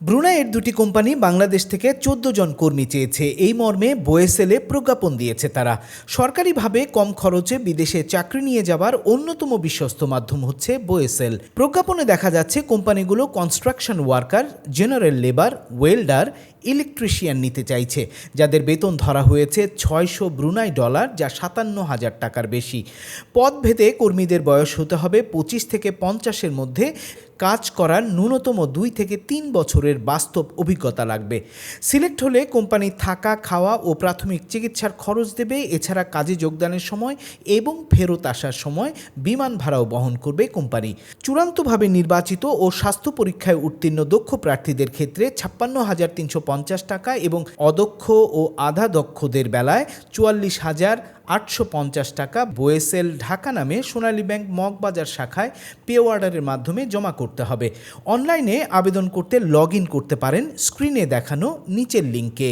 ব্রুনাইয়ের দুটি কোম্পানি বাংলাদেশ থেকে চোদ্দ জন কর্মী চেয়েছে। এই মর্মে বোয়েসেলে প্রজ্ঞাপন দিয়েছে তারা। সরকারিভাবে কম খরচে বিদেশে চাকরি নিয়ে যাবার অন্যতম বিশ্বস্ত মাধ্যম হচ্ছে বোয়েসেল। প্রজ্ঞাপনে দেখা যাচ্ছে কোম্পানিগুলো construction worker, general labour, welder, electrician নিতে চাইছে, যাদের বেতন ধরা হয়েছে ছয়শো ব্রুনাই ডলার, যা সাতান্ন হাজার টাকার বেশি। পদভেদে কর্মীদের বয়স হতে হবে পঁচিশ থেকে পঞ্চাশের মধ্যে। কাজ করার ন্যূনতম দুই থেকে তিন বছরের বাস্তব অভিজ্ঞতা লাগবে। সিলেক্ট হলে কোম্পানি থাকা, খাওয়া ও প্রাথমিক চিকিৎসার খরচ দেবে। এছাড়া কাজে যোগদানের সময় এবং ফেরত আসার সময় বিমান ভাড়াও বহন করবে কোম্পানি। চূড়ান্তভাবে নির্বাচিত ও স্বাস্থ্য পরীক্ষায় উত্তীর্ণ দক্ষ প্রার্থীদের ক্ষেত্রে ছাপ্পান্ন হাজার তিনশো পঞ্চাশ টাকা এবং অদক্ষ ও আধা দক্ষদের বেলায় চুয়াল্লিশ হাজার আটশো পঞ্চাশ টাকা বোয়েসেল ঢাকা নামে সোনালী ব্যাংক মগবাজার শাখায় পে অর্ডারের মাধ্যমে জমা করতে হবে। অনলাইনে আবেদন করতে লগ করতে পারেন। স্ক্রিনে দেখানো নিচের লিঙ্কে